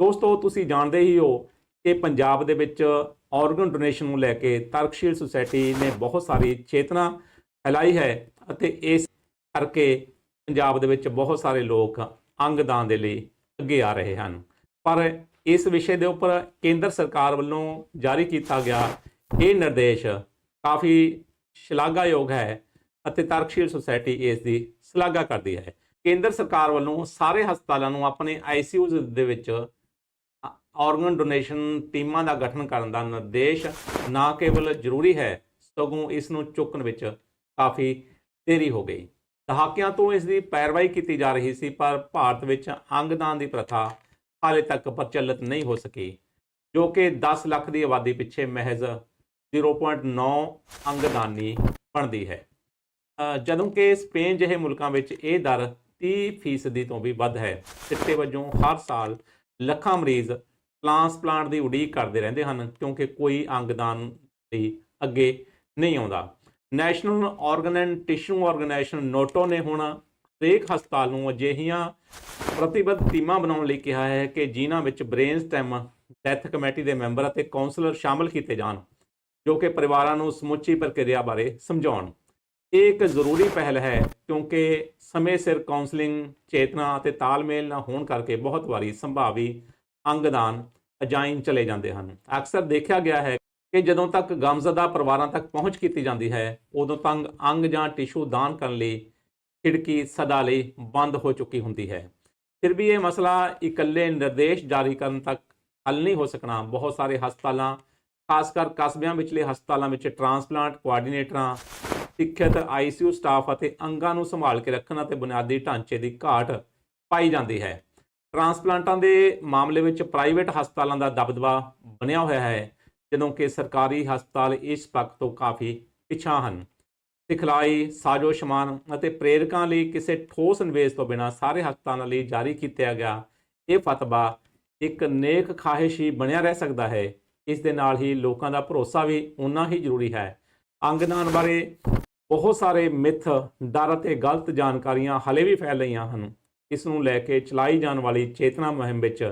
ਦੋਸਤੋ, ਤੁਸੀਂ ਜਾਣਦੇ ਹੀ ਹੋ ਕਿ ਪੰਜਾਬ ਦੇ ਵਿੱਚ ਆਰਗਨ ਡੋਨੇਸ਼ਨ ਨੂੰ ਲੈ ਕੇ ਤਰਕਸ਼ੀਲ ਸੁਸਾਇਟੀ ਨੇ ਬਹੁਤ ਸਾਰੀ ਚੇਤਨਾ ਫੈਲਾਈ ਹੈ ਅਤੇ ਇਸ ਕਰਕੇ ਪੰਜਾਬ ਦੇ ਵਿੱਚ ਬਹੁਤ ਸਾਰੇ ਲੋਕ ਅੰਗਦਾਨ ਦੇ ਲਈ ਅੱਗੇ ਆ ਰਹੇ ਹਨ। ਪਰ ਇਸ ਵਿਸ਼ੇ ਦੇ ਉੱਪਰ ਕੇਂਦਰ ਸਰਕਾਰ ਵੱਲੋਂ ਜਾਰੀ ਕੀਤਾ ਗਿਆ ਇਹ ਨਿਰਦੇਸ਼ ਕਾਫੀ ਸ਼ਲਾਘਾਯੋਗ ਹੈ ਅਤੇ ਤਰਕਸ਼ੀਲ ਸੁਸਾਇਟੀ ਇਸ ਦੀ ਸ਼ਲਾਘਾ ਕਰਦੀ ਹੈ। ਕੇਂਦਰ ਸਰਕਾਰ ਵੱਲੋਂ ਸਾਰੇ ਹਸਪਤਾਲਾਂ ਨੂੰ ਆਪਣੇ ਆਈਸੀਯੂਜ਼ ਦੇ ਵਿੱਚ ਆਰਗਨ ਡੋਨੇਸ਼ਨ ਟੀਮਾਂ ਦਾ ਗਠਨ ਕਰਨ ਦਾ ਨਿਰਦੇਸ਼ ਨਾ ਕੇਵਲ ਜ਼ਰੂਰੀ ਹੈ, ਸਗੋਂ ਇਸ ਨੂੰ ਚੁੱਕਣ ਵਿੱਚ ਕਾਫੀ ਦੇਰੀ ਹੋ ਗਈ। ਦਹਾਕਿਆਂ ਤੋਂ ਇਸ ਦੀ ਪੈਰਵਾਈ ਕੀਤੀ ਜਾ ਰਹੀ ਸੀ, ਪਰ ਭਾਰਤ ਵਿੱਚ ਅੰਗਦਾਨ ਦੀ ਪ੍ਰਥਾ ਹਾਲੇ ਤੱਕ ਪ੍ਰਚਲਿਤ ਨਹੀਂ ਹੋ ਸਕੀ, ਜੋ ਕਿ 10 ਲੱਖ ਦੀ ਆਬਾਦੀ ਪਿੱਛੇ ਮਹਿਜ਼ 0.9 ਅੰਗਦਾਨੀ ਬਣਦੀ ਹੈ। ਜਦੋਂ ਕਿ ਸਪੇਨ ਜਿਹੇ ਮੁਲਕਾਂ ਵਿੱਚ ਇਹ ਦਰ 30% ਤੋਂ ਵੀ ਵੱਧ ਹੈ, ਸਿੱਟੇ ਵਜੋਂ ਹਰ ਸਾਲ ਲੱਖਾਂ ਮਰੀਜ਼ ਟ੍ਰਾਂਸਪਲਾਂਟ ਦੀ ਉਡੀਕ ਕਰਦੇ ਰਹਿੰਦੇ ਹਨ ਕਿਉਂਕਿ ਕੋਈ ਅੰਗਦਾਨ ਲਈ ਅੱਗੇ ਨਹੀਂ ਆਉਂਦਾ। National organ and tissue organisation NOTTO ਨੇ ਹੁਣ ਹਰੇਕ ਹਸਪਤਾਲ ਨੂੰ ਅਜਿਹੀਆਂ ਪ੍ਰਤੀਬੱਧ ਟੀਮਾਂ ਬਣਾਉਣ ਲਈ ਕਿਹਾ ਹੈ ਕਿ ਜਿਨ੍ਹਾਂ ਵਿੱਚ ਬ੍ਰੇਨ ਸਟੈਮ, ਡੈਥ ਕਮੇਟੀ ਦੇ ਮੈਂਬਰ ਅਤੇ ਕਾਉਂਸਲਰ ਸ਼ਾਮਲ ਕੀਤੇ ਜਾਣ, ਜੋ ਕਿ ਪਰਿਵਾਰਾਂ ਨੂੰ ਸਮੁੱਚੀ ਪ੍ਰਕਿਰਿਆ ਬਾਰੇ ਸਮਝਾਉਣ। ਇਹ ਇੱਕ ਜ਼ਰੂਰੀ ਪਹਿਲ ਹੈ ਕਿਉਂਕਿ ਸਮੇਂ ਸਿਰ ਕਾਉਂਸਲਿੰਗ ਚੇਤਨਾ ਅਤੇ ਤਾਲਮੇਲ ਨਾ ਹੋਣ ਕਰਕੇ ਬਹੁਤ ਵਾਰੀ ਸੰਭਾਵੀ ਅੰਗਦਾਨ ਅਜਾਈਨ ਚਲੇ ਜਾਂਦੇ ਹਨ। ਅਕਸਰ ਦੇਖਿਆ ਗਿਆ ਹੈ ਕਿ ਜਦੋਂ ਤੱਕ ਗਮਜ਼ਦਾ ਪਰਿਵਾਰਾਂ ਤੱਕ ਪਹੁੰਚ ਕੀਤੀ ਜਾਂਦੀ ਹੈ, ਉਦੋਂ ਤੱਕ ਅੰਗ ਜਾਂ ਟਿਸ਼ੂ ਦਾਨ ਕਰਨ ਲਈ ਖਿੜਕੀ ਸਦਾ ਲਈ ਬੰਦ ਹੋ ਚੁੱਕੀ ਹੁੰਦੀ ਹੈ। ਫਿਰ ਵੀ ਇਹ ਮਸਲਾ ਇਕੱਲੇ ਨਿਰਦੇਸ਼ ਜਾਰੀ ਕਰਨ ਤੱਕ ਹੱਲ ਨਹੀਂ ਹੋ ਸਕਣਾ। ਬਹੁਤ ਸਾਰੇ ਹਸਪਤਾਲਾਂ ਖਾਸ ਕਰ ਕਸਬਿਆਂ ਵਿਚਲੇ ਹਸਪਤਾਲਾਂ ਵਿੱਚ ਟ੍ਰਾਂਸਪਲਾਂਟ ਕੋਆਰਡੀਨੇਟਰਾਂ, ਸਿੱਖਿਅਤ ਆਈਸੀਯੂ ਸਟਾਫ ਅਤੇ ਅੰਗਾਂ ਨੂੰ ਸੰਭਾਲ ਕੇ ਰੱਖਣ ਅਤੇ ਬੁਨਿਆਦੀ ਢਾਂਚੇ ਦੀ ਘਾਟ ਪਾਈ ਜਾਂਦੀ ਹੈ। ਟਰਾਂਸਪਲਾਂਟਾਂ ਦੇ ਮਾਮਲੇ ਵਿੱਚ ਪ੍ਰਾਈਵੇਟ ਹਸਪਤਾਲਾਂ ਦਾ ਦਬਦਬਾ ਬਣਿਆ ਹੋਇਆ ਹੈ, ਜਦੋਂ ਕਿ ਸਰਕਾਰੀ ਹਸਪਤਾਲ ਇਸ ਪੱਖ ਤੋਂ ਕਾਫੀ ਪਿਛਾਂ ਹਨ। ਸਿਖਲਾਈ, ਸਾਜੋ ਸਮਾਨ ਅਤੇ ਪ੍ਰੇਰਕਾਂ ਲਈ ਕਿਸੇ ਠੋਸ ਨਿਵੇਸ਼ ਤੋਂ ਬਿਨਾਂ ਸਾਰੇ ਹਸਪਤਾਲਾਂ ਲਈ ਜਾਰੀ ਕੀਤਾ ਗਿਆ ਇਹ ਫਤਵਾ ਇੱਕ ਨੇਕ ਖਾਹਿਸ਼ ਹੀ ਬਣਿਆ ਰਹਿ ਸਕਦਾ ਹੈ। ਇਸ ਦੇ ਨਾਲ ਹੀ ਲੋਕਾਂ ਦਾ ਭਰੋਸਾ ਵੀ ਉਨਾ ਹੀ ਜ਼ਰੂਰੀ ਹੈ। ਅੰਗਦਾਨ ਬਾਰੇ ਬਹੁਤ ਸਾਰੇ ਮਿੱਥ, ਡਰ ਅਤੇ ਗਲਤ ਜਾਣਕਾਰੀਆਂ ਹਲੇ ਵੀ ਫੈਲ ਰਹੀਆਂ ਹਨ। ਇਸ ਨੂੰ ਲੈ ਕੇ ਚਲਾਈ ਜਾਣ ਵਾਲੀ ਚੇਤਨਾ ਮੁਹਿੰਮ ਵਿੱਚ